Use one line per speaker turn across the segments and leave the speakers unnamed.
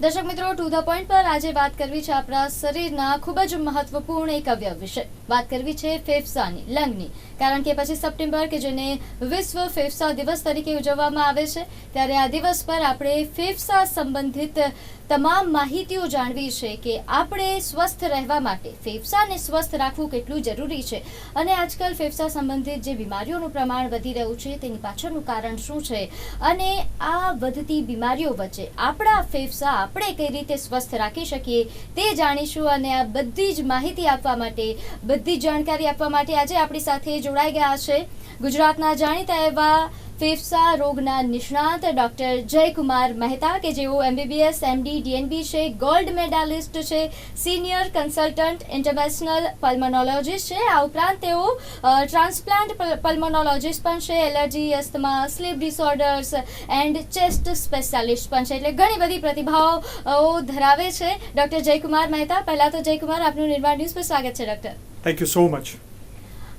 દર્શક મિત્રો to the point પર આજે વાત કરવી છે આપણા શરીરના ખૂબ જ મહત્વપૂર્ણ એક અવયવ વિશે. વાત કરવી છે ફેફસાની, લંગની. કારણ કે પછી સપ્ટેમ્બર, કે જેને વિશ્વ ફેફસા દિવસ તરીકે ઉજવવામાં આવે છે, ત્યારે આ દિવસ પર આપણે ફેફસા સંબંધિત તમામ માહિતીઓ જાણવી છે કે આપણે સ્વસ્થ રહેવા માટે ફેફસાને સ્વસ્થ રાખવું કેટલું જરૂરી છે. અને આજકાલ ફેફસા સંબંધિત જે બીમારીઓનું પ્રમાણ વધી રહ્યું છે, તેની પાછળનું કારણ શું છે? અને આ વધતી બીમારીઓ વચ્ચે આપણા ફેફસા આપણે કઈ રીતે સ્વસ્થ રાખી શકીએ તે જાણીશું અને આ બધી જ માહિતી આપવા માટે, બધી જ જાણકારી આપવા માટે આજે આપણી સાથે જોડાઈ ગયા છે. ગુજરાતના જાણીતા એવા ફેફસા રોગના નિષ્ણાત ડોક્ટર જયકુમાર મહેતા કે જેઓ એમબીબીએસ એમડી ડીએનબી છે, ગોલ્ડ મેડાલિસ્ટ છે, સિનિયર કન્સલ્ટન્ટ, ઇન્ટરનેશનલ પલ્મોનોલોજીસ્ટ છે. આ ઉપરાંત તેઓ ટ્રાન્સપ્લાન્ટ પલ્મોનોલોજીસ્ટ પણ છે, allergy asthma sleep disorders and chest specialist પણ છે. એટલે ઘણી બધી પ્રતિભાઓ ધરાવે છે ડોક્ટર જયકુમાર મહેતા. પહેલાં તો જયકુમાર, આપનું નિર્માણ ન્યૂઝ પર સ્વાગત છે, doctor.
Thank you so much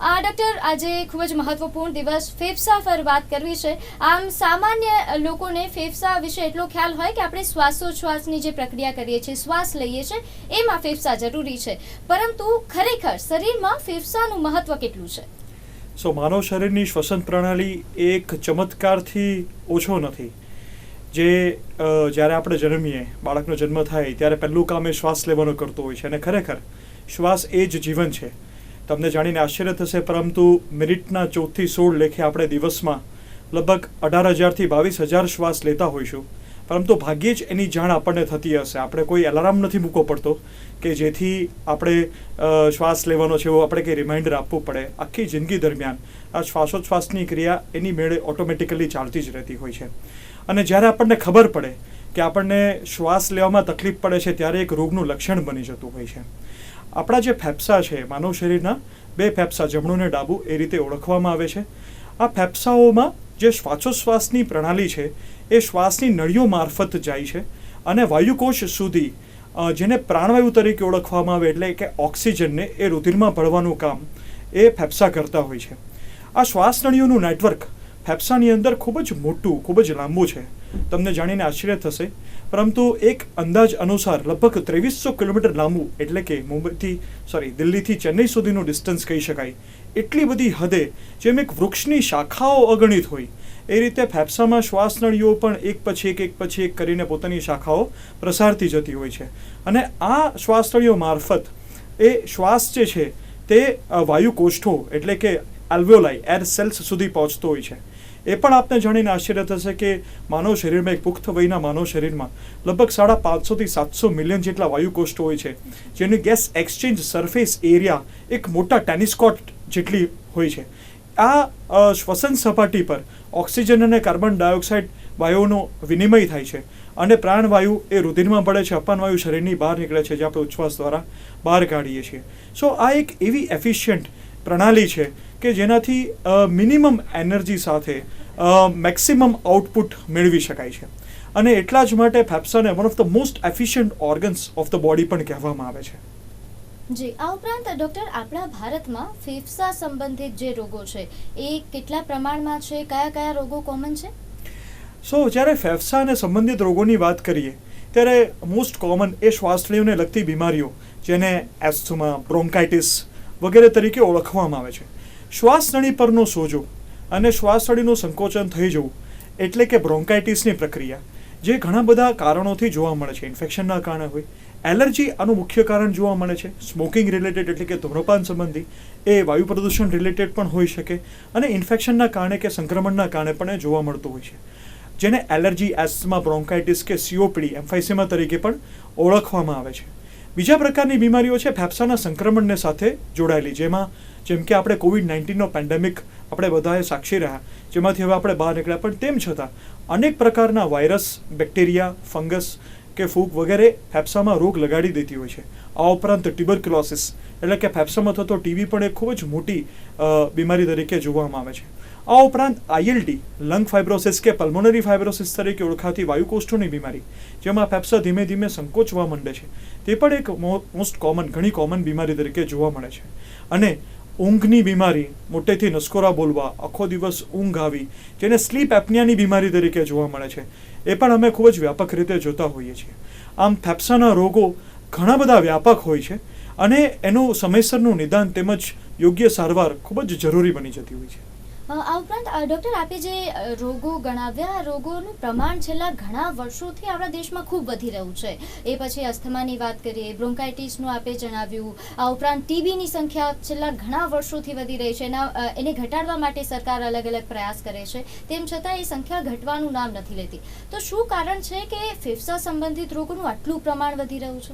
doctor આજે ખૂબ જ મહત્વપૂર્ણ દિવસ ફેફસા પર વાત કરવી છે. આમ સામાન્ય લોકોને ફેફસા વિશે એટલો ખ્યાલ હોય કે આપણે શ્વાસોચ્છ્વાસની જે પ્રક્રિયા કરીએ છીએ, શ્વાસ લઈએ છીએ, એમાં ફેફસા જરૂરી છે. પરંતુ ખરેખર શરીરમાં ફેફસાનું મહત્વ કેટલું છે?
સો, માનવ શરીરની શ્વસન પ્રણાલી એક ચમત્કારથી ઓછો નથી. જે જ્યારે આપણે જન્મીએ, બાળકનો જન્મ થાય, ત્યારે પહેલું કામ એ શ્વાસ લેવાનો કરતો હોય છે. અને ખરેખર શ્વાસ એ જ જીવન છે. તમને જાણીને આશ્ચર્ય થશે, પરંતુ મિનિટના ચૌદથી સોળ લેખે આપણે દિવસમાં લગભગ અઢાર હજારથી બાવીસ હજાર શ્વાસ લેતા હોઈશું. પરંતુ ભાગ્યે જ એની જાણ આપણને થતી હશે. આપણે કોઈ એલાર્મ નથી મૂકવો પડતો કે જેથી આપણે શ્વાસ લેવાનો છે એવો આપણે કંઈ રિમાઇન્ડર આપવું પડે. આખી જિંદગી દરમિયાન આ શ્વાસોચ્છ્વાસની ક્રિયા એની મેળે ઓટોમેટિકલી ચાલતી જ રહેતી હોય છે. અને જ્યારે આપણને ખબર પડે કે આપણને શ્વાસ લેવામાં તકલીફ પડે છે, ત્યારે એક રોગનું લક્ષણ બની જતું હોય છે. આપણા જે ફેફસા છે, માનવ શરીરના બે ફેફસા, જમણું ને ડાબું, એ રીતે ઓળખવામાં આવે છે. આ ફેફસાઓમાં જે શ્વાસોશ્વાસની પ્રણાલી છે, એ શ્વાસની નળીઓ મારફત જાય છે અને વાયુકોશ સુધી જેને પ્રાણવાયુ તરીકે ઓળખવામાં આવે, એટલે કે ઓક્સિજનને, એ રુધિરમાં ભળવાનું કામ એ ફેફસા કરતા હોય છે. આ શ્વાસ નળીઓનું નેટવર્ક ફેફસાની અંદર ખૂબ જ મોટું, ખૂબ જ લાંબુ છે. તમને જાણીને આશ્ચર્ય થશે પરંતુ એક અંદાજ અનુસાર લગભગ ત્રેવીસો કિલોમીટર લાંબુ, એટલે કે મુંબઈથી સોરી દિલ્હીથી ચેન્નઈ સુધીનું ડિસ્ટન્સ કહી શકાય. એટલી બધી હદે જેમ એક વૃક્ષની શાખાઓ અગણિત હોય, એ રીતે ફેફસામાં શ્વાસનળીઓ પણ એક પછી એક એક પછી એક કરીને પોતાની શાખાઓ પ્રસારતી જતી હોય છે. અને આ શ્વાસનળીઓ મારફત એ શ્વાસ જે છે, તે વાયુ વાયુકોષ્ઠો, એટલે કે આલ્વેઓલાઈ એર સેલ્સ સુધી પહોંચતો હોય છે. એ પણ આપને જાણીને આશ્ચર્ય થશે કે માનવ શરીરમાં એક પુખ્ત વયના માનવ શરીરમાં લગભગ સાડા પાંચસોથી સાતસો મિલિયન જેટલા વાયુકોષ્ઠો હોય છે, જેની ગેસ એક્સચેન્જ સરફેસ એરિયા એક મોટા ટેનિસ કોર્ટ જેટલી હોય છે. આ શ્વસન સપાટી પર ઓક્સિજન અને કાર્બન ડાયોક્સાઇડ વાયુઓનો વિનિમય થાય છે અને પ્રાણવાયુ એ રુધિરમાં પડે છે અપાનવાયુ શરીરની બહાર નીકળે છે, જે આપણે ઉચ્છ્વાસ દ્વારા બહાર કાઢીએ છીએ. સો આ એક એવી એફિશિયન્ટ પ્રણાલી છે કે જેનાથી મિનિમમ એનર્જી સાથે મેક્સિમમ આઉટપુટ મેળવી શકાય છે. અને એટલા જ માટે ફેફસાને one of the most efficient organs of the body પણ કહેવામાં આવે છે.
જી આ ઉપરાંત ડૉક્ટર આપણા ભારતમાં ફેફસા સંબંધિત જે રોગો છે એ કેટલા પ્રમાણમાં છે કયા કયા રોગો કોમન છે?
સો જ્યારે ફેફસા અને સંબંધિત રોગોની વાત કરીએ ત્યારે મોસ્ટ કોમન એ શ્વાસનળીઓને લગતી બીમારીઓ જેને એસ્થમા બ્રોન્કાઇટિસ વગેરે તરીકે ઓળખવામાં આવે છે. શ્વાસનળી પરનો સોજો અને શ્વાસનળીનું સંકોચન થઈ જવું એટલે કે બ્રોન્કાઇટિસની પ્રક્રિયા, જે ઘણા બધા કારણોથી જોવા મળે છે. ઇન્ફેક્શનના કારણે હોય. એલર્જી આનું મુખ્ય કારણ જોવા મળે છે. સ્મોકિંગ રિલેટેડ એટલે કે ધૂમ્રપાન સંબંધી એ વાયુ પ્રદૂષણ રિલેટેડ પણ હોઈ શકે અને ઇન્ફેક્શનના કારણે કે સંક્રમણના કારણે પણ એ જોવા મળતું હોય છે. જેને એલર્જી, એસ્થમા, બ્રોન્કાઇટિસ કે સીઓપીડી, એમ્ફાઇસેમા તરીકે પણ ઓળખવામાં આવે છે. બીજા પ્રકારની બીમારીઓ છે ફેફસાના સંક્રમણને સાથે જોડાયેલી, જેમાં જેમ કે આપણે કોવિડ નાઇન્ટીનનો પેન્ડેમિક આપણે બધાએ સાક્ષી રહ્યા, જેમાંથી હવે આપણે બહાર નીકળ્યા. પણ તેમ છતાં, અનેક પ્રકારના વાયરસ બેક્ટેરિયા ફંગસ કે ફૂગ વગેરે ફેફસામાં રોગ લગાડી દેતી હોય છે. આ ઉપરાંત ટ્યુબરક્યુલોસિસ એટલે કે ફેફસામાં થતો ટીબી પણ એક ખૂબ જ મોટી બીમારી તરીકે જોવામાં આવે છે. આ ઉપરાંત આઈએલટી લંગ ફાઇબ્રોસિસ કે પલ્મોનરી ફાઇબ્રોસિસ તરીકે ઓળખાતી વાયુકોષ્ઠોની બીમારી, જેમાં ફેફસા ધીમે ધીમે સંકોચવા માંડે છે. તે પણ એક મોસ્ટ કોમન ઘણી કોમન બીમારી તરીકે જોવા મળે છે. અને ઊંઘની બીમારી, મોટેથી નસકોરા બોલવા, આખો દિવસ ઊંઘ આવી, જેને સ્લીપ એપનિયાની બીમારી તરીકે જોવા મળે છે. એ પણ અમે ખૂબ જ વ્યાપક રીતે જોતા હોઈએ છીએ. આમ ફેફસાના રોગો ઘણા બધા વ્યાપક હોય છે અને એનું સમયસરનું નિદાન તેમજ યોગ્ય સારવાર ખૂબ જ જરૂરી બની જતી હોય છે.
આ ઉપરાંત ડૉક્ટર આપે જે રોગો ગણાવ્યા રોગોનું પ્રમાણ છેલ્લા ઘણા વર્ષોથી આપણા દેશમાં ખૂબ વધી રહ્યું છે. એ પછી અસ્થમાની વાત કરીએ, બ્રોન્કાઇટિસનું આપે જણાવ્યું. આ ઉપરાંત, ટીબીની સંખ્યા છેલ્લા ઘણા વર્ષોથી વધી રહી છે. એના એને ઘટાડવા માટે સરકાર અલગ અલગ પ્રયાસ કરે છે. તેમ છતાં, એ સંખ્યા ઘટવાનું નામ નથી લેતી. તો શું કારણ છે કે ફેફસા સંબંધિત રોગોનું આટલું પ્રમાણ વધી રહ્યું છે?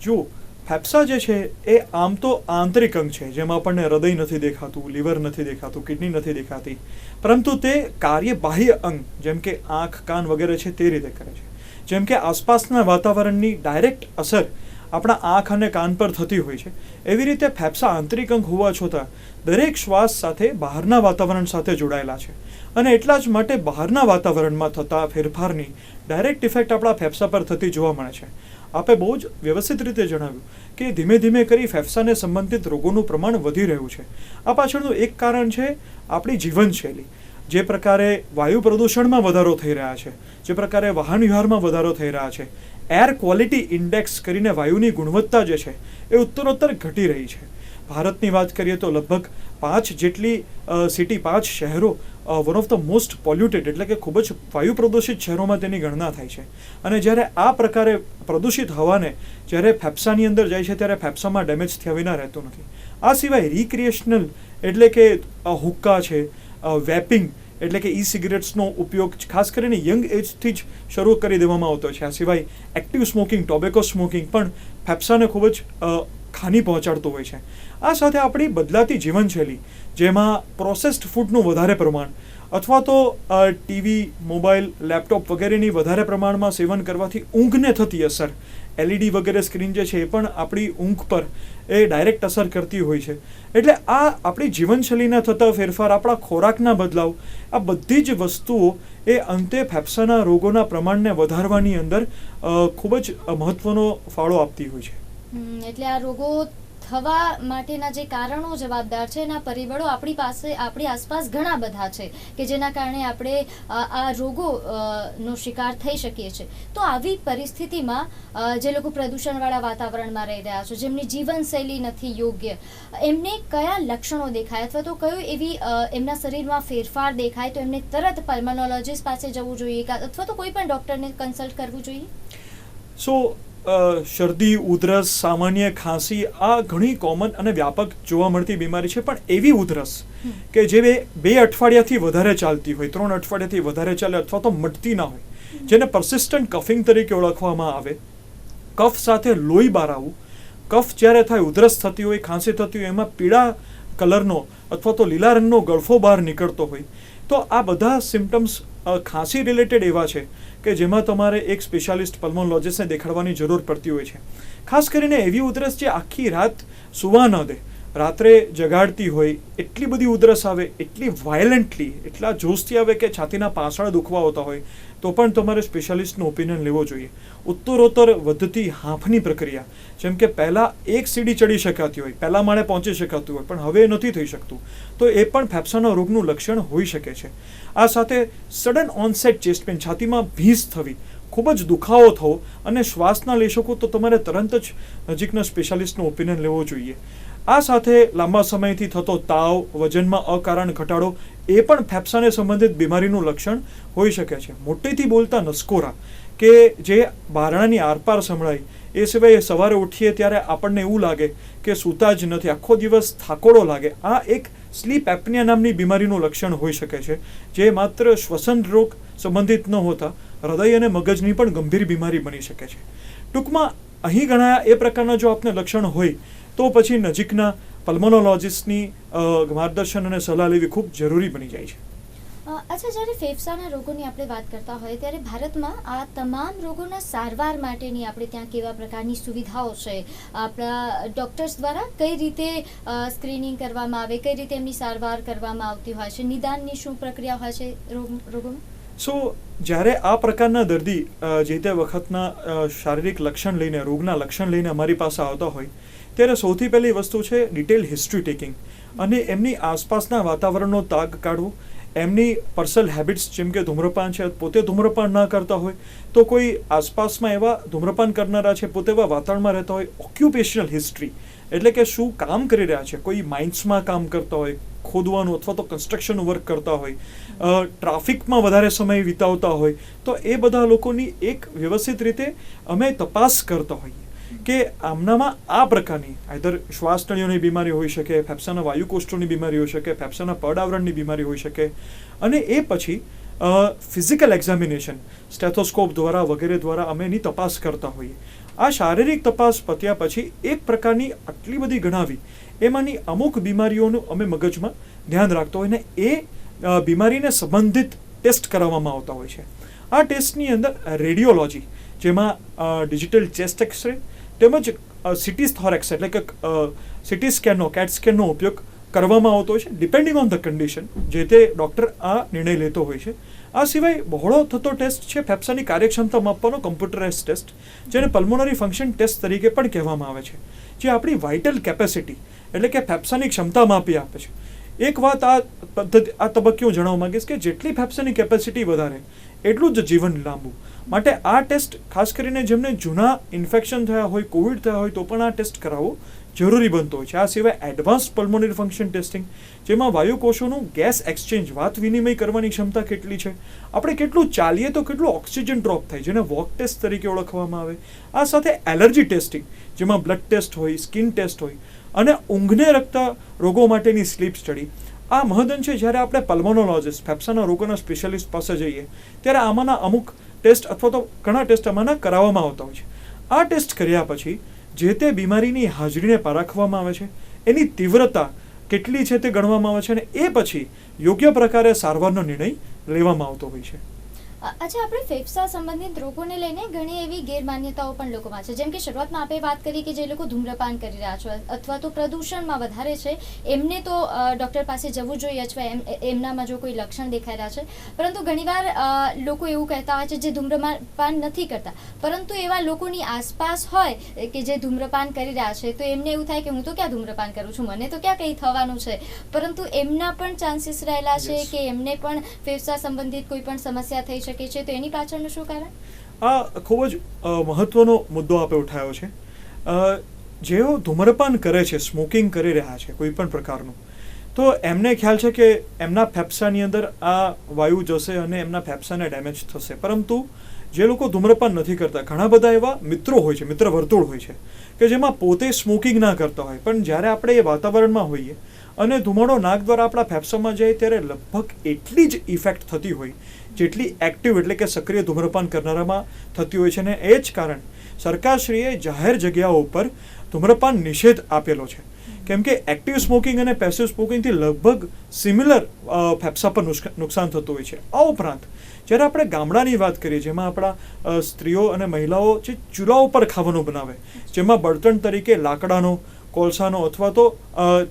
જો ફેફસા જે છે, એ આમ તો આંતરિક અંગ છે, જેમાં આપણને હૃદય નથી દેખાતું, લીવર નથી દેખાતું, કિડની નથી દેખાતી. પરંતુ તે કાર્ય બાહ્ય અંગ, જેમ કે આંખ, કાન વગેરે છે, તે રીતે કરે છે. જેમ કે આસપાસના વાતાવરણની ડાયરેક્ટ અસર આપણા આંખ અને કાન પર થતી હોય છે. એવી રીતે ફેફસા આંતરિક અંગ હોવા છતાં દરેક શ્વાસ સાથે બહારના વાતાવરણ સાથે જોડાયેલા છે. અને એટલા જ માટે બહારના વાતાવરણમાં થતા ફેરફારની ડાયરેક્ટ ઇફેક્ટ આપણા ફેફસા પર થતી જોવા મળે છે. આપે બહુ જ વ્યવસ્થિત રીતે જણાવ્યું કે ધીમે ધીમે કરી ફેફસાને સંબંધિત રોગોનું પ્રમાણ વધી રહ્યું છે. આ પાછળનું એક કારણ છે આપણી જીવનશૈલી. જે પ્રકારે વાયુ પ્રદૂષણમાં વધારો થઈ રહ્યા છે, જે પ્રકારે વાહન વ્યવહારમાં વધારો થઈ રહ્યા છે એર ક્વોલિટી ઇન્ડેક્સ કરીને વાયુની ગુણવત્તા જે છે એ ઉત્તરોત્તર ઘટી રહી છે. ભારતની વાત કરીએ તો લગભગ પાંચ જેટલી સિટી પાંચ શહેરો one of the most polluted એટલે કે ખૂબ જ વાયુ પ્રદૂષિત શહેરોમાં તેની ગણના થાય છે. અને જ્યારે આ પ્રકારે પ્રદૂષિત હવાને જ્યારે ફેફસાની અંદર જાય છે ત્યારે ફેફસામાં ડેમેજ થયા વિના રહેતું નથી. આ સિવાય રિક્રિએશનલ એટલે કે હુક્કા છે વેપિંગ એટલે કે ઈ સિગરેટ્સનો ઉપયોગ ખાસ કરીને યંગ એજથી જ શરૂ કરી દેવામાં આવતો છે. આ સિવાય એક્ટિવ સ્મોકિંગ ટોબેકો સ્મોકિંગ પણ ફેફસાને ખૂબ જ ખાની પહોંચાડતું હોય છે. આ સાથે આપણી બદલાતી જીવનશૈલી, જેમાં પ્રોસેસ્ડ ફૂડનું વધારે પ્રમાણ અથવા તો ટીવી, મોબાઈલ, લેપટોપ વગેરેની વધારે પ્રમાણમાં સેવન કરવાથી ઊંઘને થતી અસર એલઈડી વગેરે સ્ક્રીન જે છે એ પણ આપણી ઊંઘ પર એ ડાયરેક્ટ અસર કરતી હોય છે. એટલે આ આપણી જીવનશૈલીના થતા ફેરફાર, આપણા ખોરાકના બદલાવ, આ બધી જ વસ્તુઓ એ અંતે ફેફસાના રોગોના પ્રમાણને વધારવાની અંદર ખૂબ જ મહત્ત્વનો ફાળો આપતી હોય છે.
એટલે આ રોગો થવા માટેના જે કારણો જવાબદાર છે એના પરિબળો આપણી પાસે, આપણી આસપાસ ઘણા બધા છે કે જેના કારણે આપણે આ રોગો નો શિકાર થઈ શકીએ છીએ. તો આવી પરિસ્થિતિમાં જે લોકો પ્રદૂષણવાળા વાતાવરણમાં રહી રહ્યા છે, જેમની જીવનશૈલી નથી યોગ્ય, એમને કયા લક્ષણો દેખાય? અથવા તો કયો એવી એમના શરીરમાં ફેરફાર દેખાય તો એમને તરત પલ્મોનોલોજીસ્ટ પાસે જવું જોઈએ? અથવા તો કોઈ પણ ડૉક્ટરને કન્સલ્ટ કરવું જોઈએ?
સો શરદી, ઉધરસ, સામાન્ય ખાંસી, આ ઘણી કોમન અને વ્યાપક જોવા મળતી બીમારી છે, પણ એવી ઉધરસ કે જે બે અઠવાડિયાથી વધારે ચાલતી હોય, ત્રણ અઠવાડિયાથી વધારે ચાલે અથવા તો મટતી ના હોય, જેને પરસિસ્ટન્ટ કફિંગ તરીકે ઓળખવામાં આવે. કફ સાથે લોહી બહાર આવવું કફ જ્યારે થાય, ઉધરસ થતી હોય, ખાંસી થતી હોય, એમાં પીળા કલરનો અથવા તો લીલા રંગનો ગળફો બહાર નીકળતો હોય, તો આ બધા સિમ્ટમ્સ ખાંસી રિલેટેડ એવા છે કે જેમાં તમારે એક સ્પેશિયાલિસ્ટ પલ્મોનોલોજિસ્ટને દેખાડવાની જરૂર પડતી હોય છે. ખાસ કરીને એવી ઉધરસ જે આખી રાત સુવા ન દે. રાત્રે જગાડતી હોય, એટલી બધી ઉધરસ આવે, એટલી વાયલન્ટલી એટલા જોશથી આવે કે છાતીના પાછળ દુખવા હોતા હોય, તો પણ તમારે સ્પેશિયાલિસ્ટનો ઓપિનિયન લેવો જોઈએ. ઉત્તરોત્તર વધતી હાંફની પ્રક્રિયા. જેમ કે પહેલાં એક સીડી ચડી શકાતી હોય, પહેલાં માળે પહોંચી શકાતું હોય, પણ હવે નથી થઈ શકતું. તો એ પણ ફેફસાના રોગનું લક્ષણ હોઈ શકે છે. આ સાથે સડન ઓનસેટ ચેસ્ટ પેન છાતીમાં ભીંસ થવી, ખૂબ જ દુખાવો થવો અને શ્વાસ ના લઈ શકો તો તમારે તરત જ નજીકના સ્પેશિયાલિસ્ટનો ઓપિનિયન લેવો જોઈએ. આ સાથે લાંબા સમયથી થતો તાવ, વજનમાં અકારણ ઘટાડો એ પણ ફેફસાને સંબંધિત બીમારીનું લક્ષણ હોઈ શકે છે. મોટેથી બોલતા નસકોરા કે જે બારણાની આરપાર સંભળાય, એ સિવાય સવારે ઉઠીએ ત્યારે આપણને એવું લાગે કે સૂતા જ નથી. આખો દિવસ થાકોડો લાગે. આ એક સ્લીપ એપનિયા નામની બીમારીનું લક્ષણ હોઈ શકે છે, જે માત્ર શ્વસન રોગ સંબંધિત ન હોતા, હૃદય અને મગજની પણ ગંભીર બીમારી બની શકે છે. ટૂંકમાં અહીં ગણાયા એ પ્રકારના જો આપને લક્ષણ હોય તો પછી નજીકના પલ્મોનોલોજિસ્ટની માર્ગદર્શન અને સલાહ લેવી ખૂબ જરૂરી બની જાય છે.
અચ્છા જ્યારે ફેફસાના રોગોની આપણે વાત કરતા હોઈએ ત્યારે ભારતમાં આ તમામ રોગોના સારવાર માટેની આપણે ત્યાં કેવા પ્રકારની સુવિધાઓ છે? આપણા ડૉક્ટર્સ દ્વારા કઈ રીતે સ્ક્રીનિંગ કરવામાં આવે કઈ રીતે એમની સારવાર કરવામાં આવતી હોય છે? નિદાનની શું પ્રક્રિયા હોય છે રોગોમાં?
સો જ્યારે આ પ્રકારના દર્દી જે તે વખતના શારીરિક લક્ષણ લઈને રોગના લક્ષણ લઈને અમારી પાસે આવતા હોય ત્યારે સૌથી પહેલી વસ્તુ છે ડિટેલ હિસ્ટ્રી ટેકિંગ અને એમની આસપાસના વાતાવરણનો તાગ કાઢવો. એમની પર્સનલ હેબિટ્સ જેમ કે ધૂમ્રપાન છે, પોતે ધૂમ્રપાન ના કરતા હોય, તો કોઈ આસપાસમાં એવા ધૂમ્રપાન કરનારા છે, પોતે એવા વાતાવરણમાં રહેતા હોય ઓક્યુપેશનલ હિસ્ટ્રી એટલે કે શું કામ કરી રહ્યા છે, કોઈ માઇન્સમાં કામ કરતા હોય, ખોદવાનું અથવા તો કન્સ્ટ્રક્શન વર્ક કરતા હોય ટ્રાફિકમાં વધારે સમય વિતાવતા હોય, તો એ બધા લોકોની એક વ્યવસ્થિત રીતે અમે તપાસ કરતા હોઈએ. કે આમનામાં આ પ્રકારની આઈધર શ્વાસતળીઓની બીમારી હોઈ શકે, ફેફસાના વાયુકોષ્ઠોની બીમારી હોઈ શકે, ફેફસાના પડાવરણની બીમારી હોઈ શકે, અને એ પછી ફિઝિકલ એક્ઝામિનેશન સ્ટેથોસ્કોપ દ્વારા વગેરે દ્વારા અમે એની તપાસ કરતા હોઈએ. આ શારીરિક તપાસ પત્યા પછી એક પ્રકારની આટલી બધી ગણાવી, એમાંની અમુક બીમારીઓનું અમે મગજમાં ધ્યાન રાખતો હોય ને એ બીમારીને સંબંધિત ટેસ્ટ કરાવવામાં આવતા હોય છે. આ ટેસ્ટની અંદર રેડિયોલોજી, જેમાં ડિજિટલ ચેસ્ટ એક્સરે તેમજ સિટી થોરેક્સ એટલે કે સિટી સ્કેનનો કેટ સ્કેનનો ઉપયોગ કરવામાં આવતો છે ડિપેન્ડિંગ ઓન ધ કન્ડિશન જે તે ડૉક્ટર આ નિર્ણય લેતો હોય છે. આ સિવાય બહોળો થતો ટેસ્ટ છે, ફેફસાની કાર્યક્ષમતા માપવાનો કમ્પ્યુટરાઇઝ ટેસ્ટ જેને પલ્મોનરી ફંક્શન ટેસ્ટ તરીકે પણ કહેવામાં આવે છે. જે આપણી વાઇટલ કેપેસિટી એટલે કે ફેફસાની ક્ષમતા માપી આપે છે. એક વાત આ પદ્ધતિ, આ તબક્કે હું જણાવવા માંગીશ કે જેટલી ફેફસાની કેપેસિટી વધારે, એટલું જ જીવન લાંબુ. માટે આ ટેસ્ટ, ખાસ કરીને જેમને જૂના ઇન્ફેક્શન થયા હોય, કોવિડ થયા હોય, તો પણ આ ટેસ્ટ કરાવવો જરૂરી બનતો હોય છે. આ સિવાય એડવાન્સ પલ્મોનરી ફંક્શન ટેસ્ટિંગ જેમાં વાયુકોષોનું ગેસ એક્સચેન્જ વાત વિનિમય કરવાની ક્ષમતા કેટલી છે? આપણે કેટલું ચાલીએ તો કેટલું ઓક્સિજન ડ્રોપ થાય, જેને વોક ટેસ્ટ તરીકે ઓળખવામાં આવે. આ સાથે એલર્જી ટેસ્ટિંગ જેમાં બ્લડ ટેસ્ટ હોય સ્કિન ટેસ્ટ હોય, અને ઊંઘને લગતા રોગો માટેની સ્લીપ સ્ટડી આ મહદન છે જ્યારે આપણે પલ્મોનોલોજિસ્ટ, ફેફસાના રોગોના સ્પેશિયાલિસ્ટ પાસે જઈએ, ત્યારે આમાંના અમુક ટેસ્ટ અથવા તો ઘણા ટેસ્ટ આમાંના કરાવવામાં આવતા હોય છે. આ ટેસ્ટ કર્યા પછી જે તે બીમારીની હાજરીને પારખવામાં આવે છે, એની તીવ્રતા કેટલી છે તે ગણવામાં આવે છે અને એ પછી યોગ્ય પ્રકારે સારવારનો નિર્ણય લેવામાં આવતો હોય છે.
અચ્છા આપણે ફેફસા સંબંધિત રોગોને લઈને ઘણી એવી ગેરમાન્યતાઓ પણ લોકોમાં છે. જેમ કે શરૂઆતમાં આપણે વાત કરી કે જે લોકો ધૂમ્રપાન કરી રહ્યા છે અથવા તો પ્રદૂષણમાં વધારે છે એમને તો ડૉક્ટર પાસે જવું જોઈએ અથવા એમ એમનામાં જો કોઈ લક્ષણ દેખાઈ રહ્યા છે. પરંતુ ઘણીવાર લોકો એવું કહેતા હોય છે જે ધૂમ્રપાન નથી કરતા. પરંતુ એવા લોકોની આસપાસ હોય કે જે ધૂમ્રપાન કરી રહ્યા છે તો એમને એવું થાય કે હું તો ક્યાં ધૂમ્રપાન કરું છું? મને તો ક્યાં કંઈ થવાનું છે? પરંતુ એમના પણ ચાન્સીસ રહેલા છે કે એમને પણ ફેફસા સંબંધિત કોઈ પણ સમસ્યા થઈ શકે છે? તો એની પાછળનું શું કારણ?
આ ખૂબ જ મહત્વનો મુદ્દો આપણે ઉઠાવ્યો છે. જેઓ ધૂમ્રપાન કરે છે, સ્મોકિંગ કરી રહ્યા છે, કોઈ પણ પ્રકારનું, તો એમને ખ્યાલ છે કે એમના ફેફસાની અંદર આ વાયુ જશે અને એમના ફેફસાને ડેમેજ થશે. પરંતુ જે લોકો ધૂમ્રપાન નથી કરતા, ઘણા બધા એવા મિત્રો હોય છે, મિત્ર વર્તુળ હોય છે, કે જેમાં પોતે સ્મોકિંગ ના કરતા હોય. પણ જ્યારે આપણે એ વાતાવરણમાં હોઈએ અને ધુમાડો નાક દ્વારા આપણા ફેફસામાં જાય, ત્યારે લગભગ એટલી જ ઇફેક્ટ થતી હોય જેટલી એક્ટિવ એટલે કે સક્રિય ધૂમ્રપાન કરનારામાં થતી હોય છે ને એ જ કારણ સરકારશ્રીએ જાહેર જગ્યાઓ ઉપર ધૂમ્રપાન નિષેધ આપેલો છે. કેમ કે એક્ટિવ સ્મોકિંગ અને પેસિવ સ્મોકિંગથી લગભગ સિમિલર ફેફસા પર નુકસાન થતું હોય છે. આ ઉપરાંત જ્યારે આપણે ગામડાની વાત કરીએ, જેમાં આપણા સ્ત્રીઓ અને મહિલાઓ જે ચૂલા ઉપર ખાવાનું બનાવે, જેમાં બળતણ તરીકે લાકડાનો કોલસાનો અથવા તો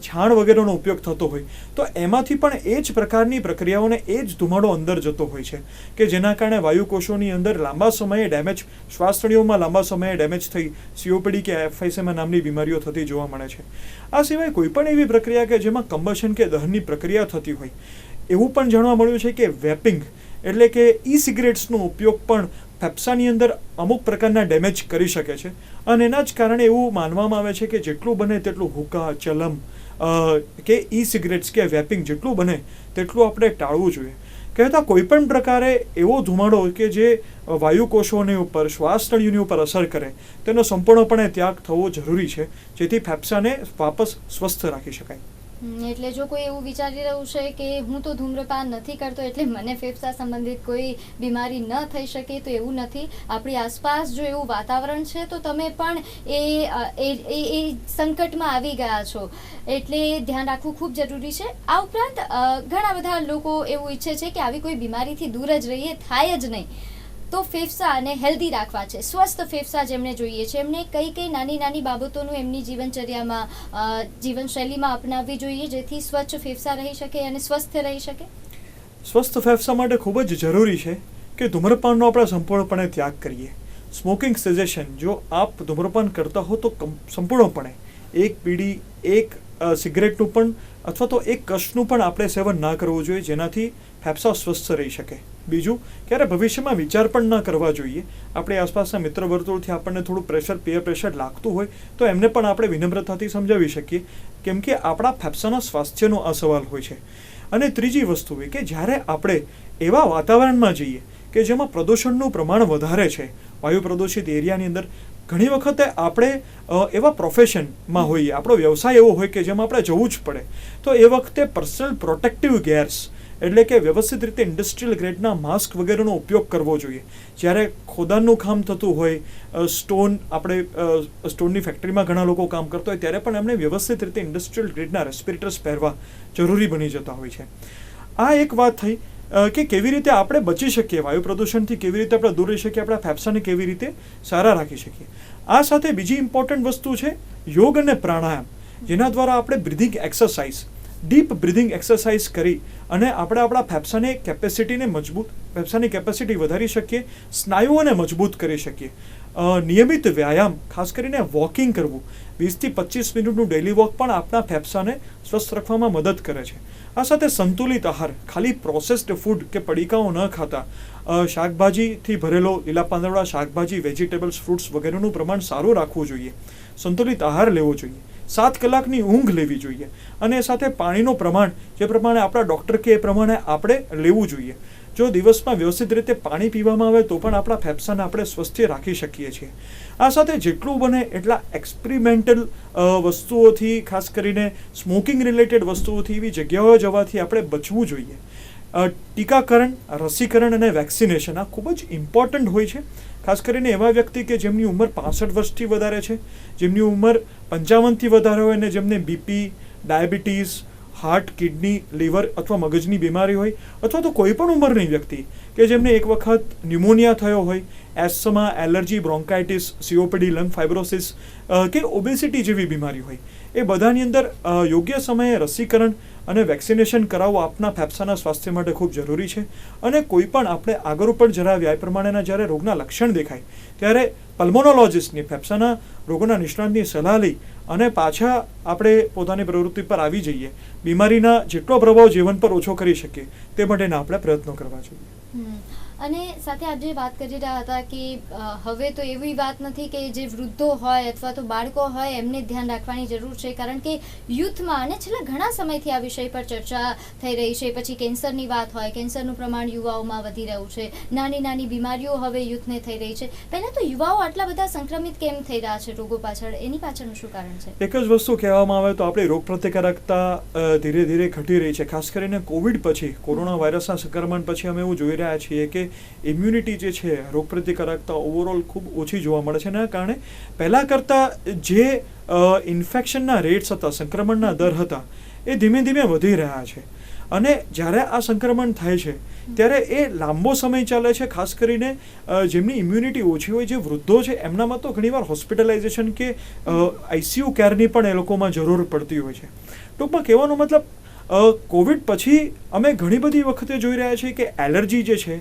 છાણ વગેરેનો ઉપયોગ થતો હોય. તો એમાંથી પણ એ જ પ્રકારની પ્રક્રિયાઓને એ જ ધુમાડો અંદર જતો હોય છે કે જેના કારણે વાયુકોષોની અંદર લાંબા સમયે ડેમેજ, શ્વાસનળીઓમાં લાંબા સમયે ડેમેજ થઈ, સીઓપીડી કે એફઆઈસીમાં નામની બીમારીઓ થતી જોવા મળે છે. આ સિવાય કોઈ પણ એવી પ્રક્રિયા કે જેમાં કમ્બશન કે દહનની પ્રક્રિયા થતી હોય. એવું પણ જાણવા મળ્યું છે કે વેપિંગ એટલે કે ઈ સિગરેટ્સનો ઉપયોગ પણ ફેફસાની અંદર અમુક પ્રકારના ડેમેજ કરી શકે છે અને એના જ કારણે એવું માનવામાં આવે છે કે જેટલું બને તેટલું હુકા, ચલમ કે ઈ સિગરેટ્સ કે વેપિંગ જેટલું બને તેટલું આપણે ટાળવું જોઈએ. કહેતા કોઈપણ પ્રકારે એવો ધુમાડો કે જે વાયુકોષોની ઉપર શ્વાસનળીઓની ઉપર અસર કરે, તેનો સંપૂર્ણપણે ત્યાગ થવો જરૂરી છે, જેથી ફેફસાને વાપસ સ્વસ્થ રાખી શકાય.
એટલે જો કોઈ એવું વિચારી રહ્યું છે કે હું તો ધૂમ્રપાન નથી કરતો એટલે મને ફેફસા સંબંધિત કોઈ બીમારી ન થઈ શકે, તો એવું નથી. આપણી આસપાસ જો એવું વાતાવરણ છે, તો તમે પણ એ એ સંકટમાં આવી ગયા છો. એટલે ધ્યાન રાખવું ખૂબ જરૂરી છે. આ ઉપરાંત ઘણા બધા લોકો એવું ઈચ્છે છે કે આવી કોઈ બીમારીથી દૂર જ રહીએ, થાય જ નહીં. તો ફેફસાને હેલ્ધી રાખવા છે. સ્વસ્થ ફેફસા જેમને જોઈએ છે, એમને કઈ કઈ નાની નાની બાબતોનું એમની જીવનચર્યામાં જીવનશૈલીમાં અપનાવવી જોઈએ જેથી સ્વચ્છ ફેફસા રહી શકે અને સ્વસ્થ રહી શકે?
સ્વસ્થ ફેફસા માટે ખૂબ જ જરૂરી છે કે ધૂમ્રપાનનો આપણે સંપૂર્ણપણે ત્યાગ કરીએ. સ્મોકિંગ સજેશન, જો આપ ધૂમ્રપાન કરતા હો તો સંપૂર્ણપણે એક પીડી, એક સિગરેટનું પણ અથવા તો એક કશનું પણ આપણે સેવન ના કરવું જોઈએ જેનાથી ફેફસા સ્વસ્થ રહી શકે. બીજું, ક્યારે ભવિષ્યમાં વિચાર પણ ન કરવા જોઈએ. આપણી આસપાસના મિત્ર વર્તુળથી આપણને થોડું પ્રેશર પેયર પ્રેશર લાગતું હોય, તો એમને પણ આપણે વિનમ્રતાથી સમજાવી શકીએ. કેમ કે આપણા ફેફસાના સ્વાસ્થ્યનો આ સવાલ હોય છે. અને ત્રીજી વસ્તુ એ કે જ્યારે આપણે એવા વાતાવરણમાં જઈએ કે જેમાં પ્રદૂષણનું પ્રમાણ વધારે છે, વાયુ પ્રદૂષિત એરિયાની અંદર, ઘણી વખતે આપણે એવા પ્રોફેશનમાં હોઈએ, આપણો વ્યવસાય એવો હોય કે જેમાં આપણે જવું જ પડે. તો એ વખતે પર્સનલ પ્રોટેક્ટિવ ગેર્સ એટલે કે વ્યવસ્થિત રીતે ઇન્ડસ્ટ્રીયલ ગ્રેડના માસ્ક વગેરેનો ઉપયોગ કરવો જોઈએ. જ્યારે ખોદાનનું કામ થતું હોય સ્ટોન આપણે સ્ટોનની ફેક્ટરીમાં ઘણા લોકો કામ કરતા હોય, ત્યારે પણ એમને વ્યવસ્થિત રીતે ઇન્ડસ્ટ્રીયલ ગ્રેડના રેસ્પિરેટર્સ પહેરવા જરૂરી બની જતા હોય છે. આ એક વાત થઈ કે કેવી રીતે આપણે બચી શકીએ, વાયુ પ્રદૂષણથી કેવી રીતે આપણે દૂર રહી શકીએ, આપણા ફેફસાને કેવી રીતે સારા રાખી શકીએ. આ સાથે બીજી ઇમ્પોર્ટન્ટ વસ્તુ છે યોગ અને પ્રાણાયામ, જેના દ્વારા આપણે breathing exercise deep breathing exercise કરી અને આપણે આપણા ફેફસાની કેપેસિટીને મજબૂત, ફેફસાની કેપેસિટી વધારી શકીએ, સ્નાયુઓને મજબૂત કરી શકીએ. નિયમિત વ્યાયામ, ખાસ કરીને વોકિંગ કરવું, વીસથી પચીસ મિનિટનું ડેલી વોક પણ આપણા ફેફસાને સ્વસ્થ રાખવામાં મદદ કરે છે. આ સાથે સંતુલિત આહાર, ખાલી પ્રોસેસ્ડ ફૂડ કે પડીકાઓ ન ખાતા શાકભાજીથી ભરેલો લીલા પાંદડા, શાકભાજી, વેજીટેબલ્સ, ફ્રૂટ્સ વગેરેનું પ્રમાણ સારું રાખવું જોઈએ. સંતુલિત આહાર લેવો જોઈએ. સાત કલાકની ઊંઘ લેવી જોઈએ. અને સાથે પાણીનું પ્રમાણ, જે પ્રમાણે આપણા ડૉક્ટર કે એ પ્રમાણે આપણે લેવું જોઈએ. જો દિવસમાં વ્યવસ્થિત રીતે પાણી પીવામાં આવે તો પણ આપણા ફેફસાને આપણે સ્વસ્થ રાખી શકીએ છીએ. આ સાથે જેટલું બને એટલા એક્સપેરિમેન્ટલ વસ્તુઓથી, ખાસ કરીને સ્મોકિંગ રિલેટેડ વસ્તુઓથી એવી જગ્યાઓ જવાથી આપણે બચવું જોઈએ. ટીકાકરણ, રસીકરણ અને વેક્સિનેશન આ ખૂબ જ ઇમ્પોર્ટન્ટ હોય છે. ખાસ કરીને એવા વ્યક્તિ કે જેમની ઉંમર પાસઠ વર્ષથી વધારે છે, જેમની ઉંમર પંચાવનથી વધારે હોય અને જેમને BP diabetes heart kidney liver અથવા મગજની બીમારી હોય અથવા તો કોઈ પણ ઉંમરની વ્યક્તિ કે જેમને એક વખત ન્યુમોનિયા થયો હોય asthma allergy, bronchitis, COPD lung fibrosis કે ઓબેસિટી જેવી બીમારી હોય. એ બધાની અંદર યોગ્ય સમયે રસીકરણ અને વેક્સિનેશન કરાવવું આપના ફેફસાના સ્વાસ્થ્ય માટે ખૂબ જરૂરી છે. અને કોઈ પણ આપણે આગળ ઉપર જણાવ્યા એ પ્રમાણેના જ્યારે રોગના લક્ષણ દેખાય, ત્યારે પલ્મોનોલોજિસ્ટની ફેફસાના રોગોના નિષ્ણાતની સલાહ લઈ અને પાછા આપણે પોતાની પ્રવૃત્તિ પર આવી જઈએ. બીમારીના જેટલો પ્રભાવ જીવન પર ઓછો કરી શકીએ, તે માટેના આપણે પ્રયત્નો કરવા જોઈએ.
અને સાથે આપ જે વાત કરી રહ્યા હતા કે હવે તો એવી વાત નથી કે જે વૃદ્ધો હોય અથવા તો બાળકો હોય એમને ધ્યાન રાખવાની જરૂર છે. કારણ કે યુથમાં અને છેલ્લા ઘણા સમયથી આ વિષય પર ચર્ચા થઈ રહી છે. પછી કેન્સરની વાત હોય, કેન્સરનું પ્રમાણ યુવાઓમાં વધી રહ્યું છે. નાની નાની બીમારીઓ હવે યુથને થઈ રહી છે. પહેલાં તો યુવાઓ આટલા બધા સંક્રમિત કેમ થઈ રહ્યા છે રોગો પાછળ? એની પાછળનું શું કારણ છે?
એક જ વસ્તુ કહેવામાં આવે તો આપણી રોગ પ્રતિકારકતા ધીરે ધીરે ઘટી રહી છે. ખાસ કરીને કોવિડ પછી, કોરોના વાયરસના સંક્રમણ પછી અમે એવું જોઈ રહ્યા છીએ કે ઇમ્યુનિટી જે છે, રોગપ્રતિકારકતા ઓવરઓલ ખૂબ ઓછી જોવા મળે છે. એના કારણે પહેલાં કરતાં જે ઇન્ફેક્શનના રેટ્સ હતા, સંક્રમણના દર હતા, એ ધીમે ધીમે વધી રહ્યા છે. અને જ્યારે આ સંક્રમણ થાય છે, ત્યારે એ લાંબો સમય ચાલે છે, ખાસ કરીને જેમની ઇમ્યુનિટી ઓછી હોય, જે વૃદ્ધો છે, એમનામાં તો ઘણીવાર હોસ્પિટલાઇઝેશન કે આઈસીયુ કેરની પણ એ લોકોમાં જરૂર પડતી હોય છે. ટૂંકમાં કહેવાનો મતલબ કોવિડ પછી અમે ઘણી બધી વખતે જોઈ રહ્યા છીએ કે એલર્જી જે છે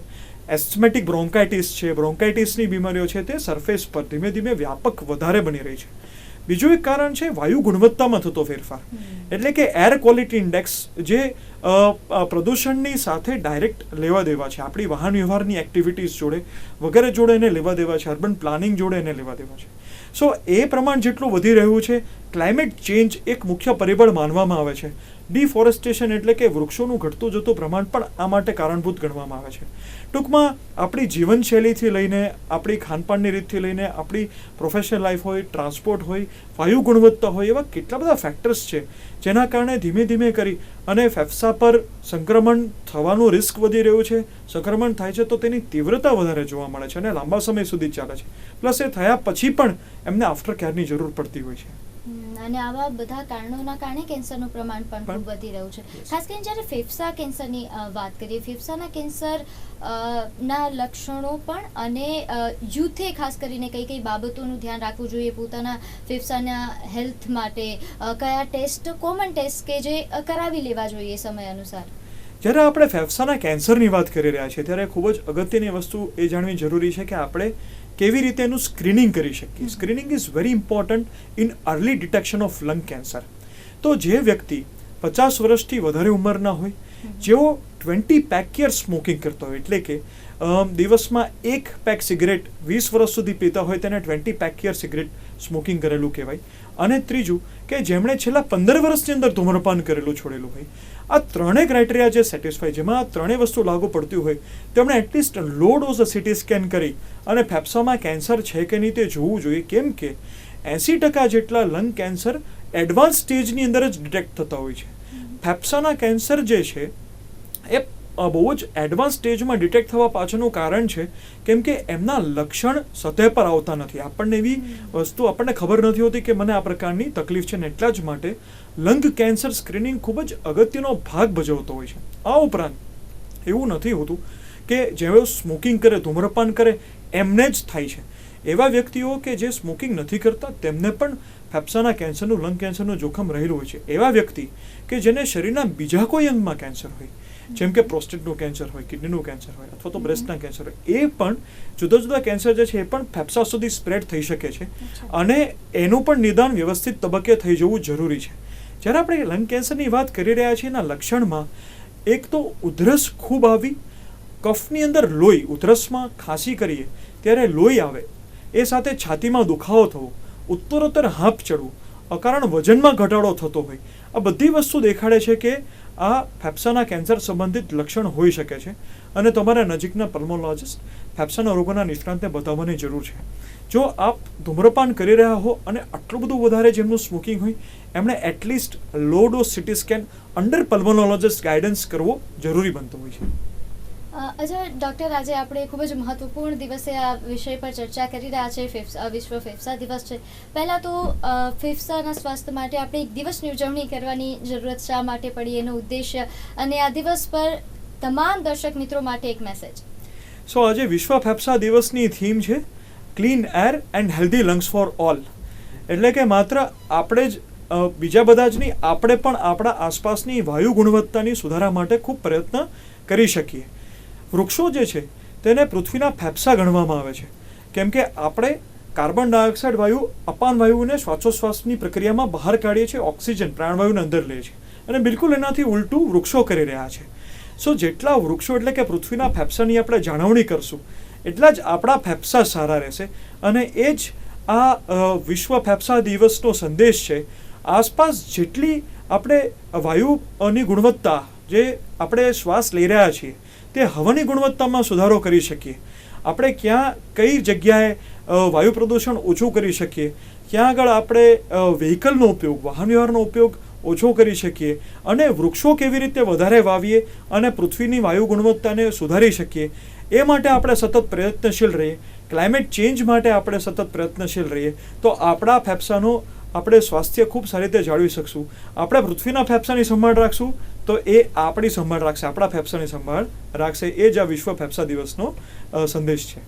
એસ્થમેટિક બ્રોન્કાઇટિસ છે બ્રોન્કાઇટિસની બીમારીઓ છે તે સરફેસ પર ધીમે ધીમે વ્યાપક વધારે બની રહી છે. બીજું એક કારણ છે વાયુ ગુણવત્તામાં થતો ફેરફાર. એટલે કે એર ક્વોલિટી ઇન્ડેક્સ જે પ્રદૂષણની સાથે ડાયરેક્ટ લેવા દેવા છે. આપણી વાહન વ્યવહારની એક્ટિવિટીઝ જોડે વગેરે જોડે એને લેવા દેવા છે. અર્બન પ્લાનિંગ જોડે એને લેવા દેવા છે. સો એ પ્રમાણ જેટલું વધી રહ્યું છે ક્લાઇમેટ ચેન્જ એક મુખ્ય પરિબળ માનવામાં આવે છે. ડિફોરેસ્ટેશન એટલે કે વૃક્ષોનું ઘટતું જતું પ્રમાણ પણ આ માટે કારણભૂત ગણવામાં આવે છે. ટૂંકમાં આપણી જીવનશૈલીથી લઈને, આપણી ખાનપાનની રીતથી લઈને, આપણી પ્રોફેશનલ લાઈફ હોય ટ્રાન્સપોર્ટ હોય, વાયુ ગુણવત્તા હોય, એવા કેટલા બધા ફેક્ટર્સ છે, જેના કારણે ધીમે ધીમે કરી અને ફેફસા પર સંક્રમણ થવાનું રિસ્ક વધી રહ્યું છે. સંક્રમણ થાય છે તો તેની તીવ્રતા વધારે જોવા મળે છે અને લાંબા સમય સુધી ચાલે છે. પ્લસ એ થયા પછી પણ એમને આફ્ટર કેરની જરૂર પડતી હોય છે.
અને આવા બધા કારણોના કારણે કેન્સરનું પ્રમાણ પણ ખૂબ વધી રહ્યું છે. ખાસ કરીને જ્યારે ફેફસા કેન્સરની વાત કરીએ ફેફસાના કેન્સર ના લક્ષણો પણ અને યુથે ખાસ કરીને કઈ કઈ બાબતોનું ધ્યાન રાખવું જોઈએ પોતાના ફેફસાના હેલ્થ માટે કયા ટેસ્ટ કોમન ટેસ્ટ કે જે કરાવી લેવા જોઈએ સમય અનુસાર?
જ્યારે આપણે ફેફસાના કેન્સરની વાત કરી રહ્યા છીએ ત્યારે ખૂબ જ અગત્યની વસ્તુ એ જાણવી જરૂરી છે કે આપણે કેવી રીતે એનું સ્ક્રીનિંગ કરી શકીએ? Screening is very important in early detection of lung cancer તો જે વ્યક્તિ પચાસ વર્ષથી વધારે ઉંમરના હોય જેઓ ટ્વેન્ટી પેક યર સ્મોકિંગ કરતો હોય એટલે કે દિવસમાં એક પેક સિગરેટ વીસ વર્ષ સુધી પીતા હોય તેને twenty pack year cigarette smoking કરેલું કહેવાય. અને ત્રીજું કે જેમણે છેલ્લા પંદર વર્ષની અંદર ધૂમ્રપાન કરેલું છોડેલું હોય. આ ત્રણેય ક્રાઇટેરિયા જે સેટિસ્ફાય જેમાં આ ત્રણેય વસ્તુ લાગુ પડતી હોય તેમણે at least low dose CT scan કરી અને ફેફસામાં કેન્સર છે કે નહીં તે જોવું જોઈએ. કેમ કે એંસી ટકા જેટલા લંગ કેન્સર એડવાન્સ સ્ટેજની અંદર જ ડિટેક્ટ થતા હોય છે. ફેફસાના કેન્સર જે છે એ બહુ જ એડવાન્સ સ્ટેજમાં ડિટેક્ટ થવા પાછળનું કારણ છે, કેમ કે એમના લક્ષણ સતહ પર આવતા નથી. આપણને એવી વસ્તુ આપણને ખબર નથી હોતી કે મને આ પ્રકારની તકલીફ છે ને એટલા જ માટે લંગ કેન્સર સ્ક્રીનિંગ ખૂબ જ અગત્યનો ભાગ ભજવતો હોય છે. આ ઉપરાંત એવું નથી હોતું કે જેઓ સ્મોકિંગ કરે, ધૂમ્રપાન કરે, એમને જ થાય છે. એવા વ્યક્તિઓ કે જે સ્મોકિંગ નથી કરતા, તેમને પણ ફેફસાના કેન્સરનું લંગ કેન્સરનું જોખમ રહેલું હોય છે. એવા વ્યક્તિ કે જેને શરીરના બીજા કોઈ અંગમાં કેન્સર હોય જેમ કે પ્રોસ્ટેટનું કેન્સર હોય કિડનીનું કેન્સર હોય અથવા તો બ્રેસ્ટના કેન્સર હોય એ પણ જુદા જુદા કેન્સર જે છે એ પણ ફેફસા સુધી સ્પ્રેડ થઈ શકે છે. અને એનું પણ નિદાન વ્યવસ્થિત તબક્કે થઈ જવું જરૂરી છે. જ્યારે આપણે લંગ કેન્સરની વાત કરી રહ્યા છીએ એના લક્ષણમાં એક તો ઉધરસ ખૂબ આવી કફની અંદર લોહી ઉધરસમાં ખાંસી કરીએ ત્યારે લોહી આવે એ સાથે છાતીમાં દુખાવો થવો ઉત્તરોત્તર હાંફ ચડવું અકારણ વજનમાં ઘટાડો થતો હોય આ બધી વસ્તુ દેખાડે છે કે આ ફેફસાના કેન્સર સંબંધિત લક્ષણ હોઈ શકે છે અને તમારા નજીકના પલ્મોલોજિસ્ટ ફેફસાના રોગોના નિષ્ણાંતને બતાવવાની જરૂર છે. જો આપ ધૂમ્રપાન કરી રહ્યા હો અને આટલું બધું વધારે જેમનું સ્મોકિંગ હોય, એમણે at least low dose CT scan under pulmonologist guidance કરવો જરૂરી બનતો હોય છે.
અ, અજય ડૉક્ટર આજે આપણે ખૂબ જ મહત્વપૂર્ણ દિવસે આ વિષય પર ચર્ચા કરી રહ્યા છે. ફેફસા વિશ્વ ફેફસા દિવસ છે. પહેલાં તો ફેફસાના સ્વાસ્થ્ય માટે આપણે એક દિવસની ઉજવણી કરવાની જરૂરત શા માટે પડી એનો ઉદ્દેશ્ય અને આ દિવસ પર તમામ દર્શક મિત્રો માટે એક મેસેજ
સો આજે વિશ્વ ફેફસા દિવસની થીમ છે clean air and healthy lungs for all એટલે કે માત્ર આપણે જ બીજા બધા જ નહીં આપણે પણ આપણા આસપાસની વાયુ ગુણવત્તાની સુધારા માટે ખૂબ પ્રયત્ન કરી શકીએ. વૃક્ષો જે છે તેને પૃથ્વીના ફેફસા ગણવામાં આવે છે. કેમ કે આપણે કાર્બન ડાયોક્સાઇડ વાયુ, અપાન વાયુને શ્વાસોશ્વાસની પ્રક્રિયામાં બહાર કાઢીએ છીએ, ઓક્સિજન પ્રાણવાયુને અંદર લે છે. અને બિલકુલ એનાથી ઉલટું વૃક્ષો કરી રહ્યા છે. સો જેટલા વૃક્ષો એટલે કે પૃથ્વીના ફેફસાની આપણે જાળવણી કરશું, એટલા જ આપણા ફેફસા સારા રહેશે. અને એ જ આ વિશ્વ ફેફસા દિવસનો સંદેશ છે, આસપાસ જેટલી આપણે વાયુની ગુણવત્તા, જે આપણે શ્વાસ લઈ રહ્યા છીએ તે હવાની ગુણવત્તામાં સુધારો કરી શકીએ. આપણે ક્યાં, કઈ જગ્યાએ વાયુ પ્રદૂષણ ઓછું કરી શકીએ? ક્યાં આગળ આપણે વ્હીકલનો ઉપયોગ વાહન વ્યવહારનો ઉપયોગ ઓછો કરી શકીએ? અને વૃક્ષો કેવી રીતે વધારે વાવીએ અને પૃથ્વીની વાયુ ગુણવત્તાને સુધારી શકીએ? એ માટે આપણે સતત પ્રયત્નશીલ રહીએ. ક્લાઇમેટ ચેન્જ માટે આપણે સતત પ્રયત્નશીલ રહીએ. તો આપણા ફેફસાનો આપણે સ્વાસ્થ્ય ખૂબ સારી રીતે જાળવી શકશું. આપણે પૃથ્વીના ફેફસાની સંભાળ રાખશું. તો એ આપણી સંભાળ રાખશે આપણા ફેફસાની સંભાળ રાખશે. એ જ આ વિશ્વ ફેફસા દિવસનો સંદેશ છે.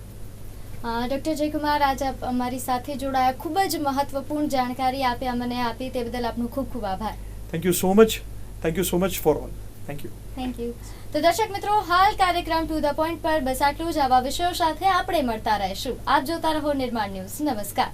ડૉક્ટર જયકુમાર આજે આપ અમારી સાથે જોડાયા. ખૂબ જ મહત્વપૂર્ણ જાણકારી આપે અમને આપી. તે બદલ આપનો ખૂબ ખૂબ આભાર.
Thank you so much thank you so much for all thank you
thank you તો દર્શક મિત્રો હાલ કાર્યક્રમ ટુ ધ પોઈન્ટ પર બસ આટલું જ. આવા વિષયો સાથે આપણે મળતા રહીશું. આપ જોતા રહો નિર્માણ ન્યૂઝ. નમસ્કાર.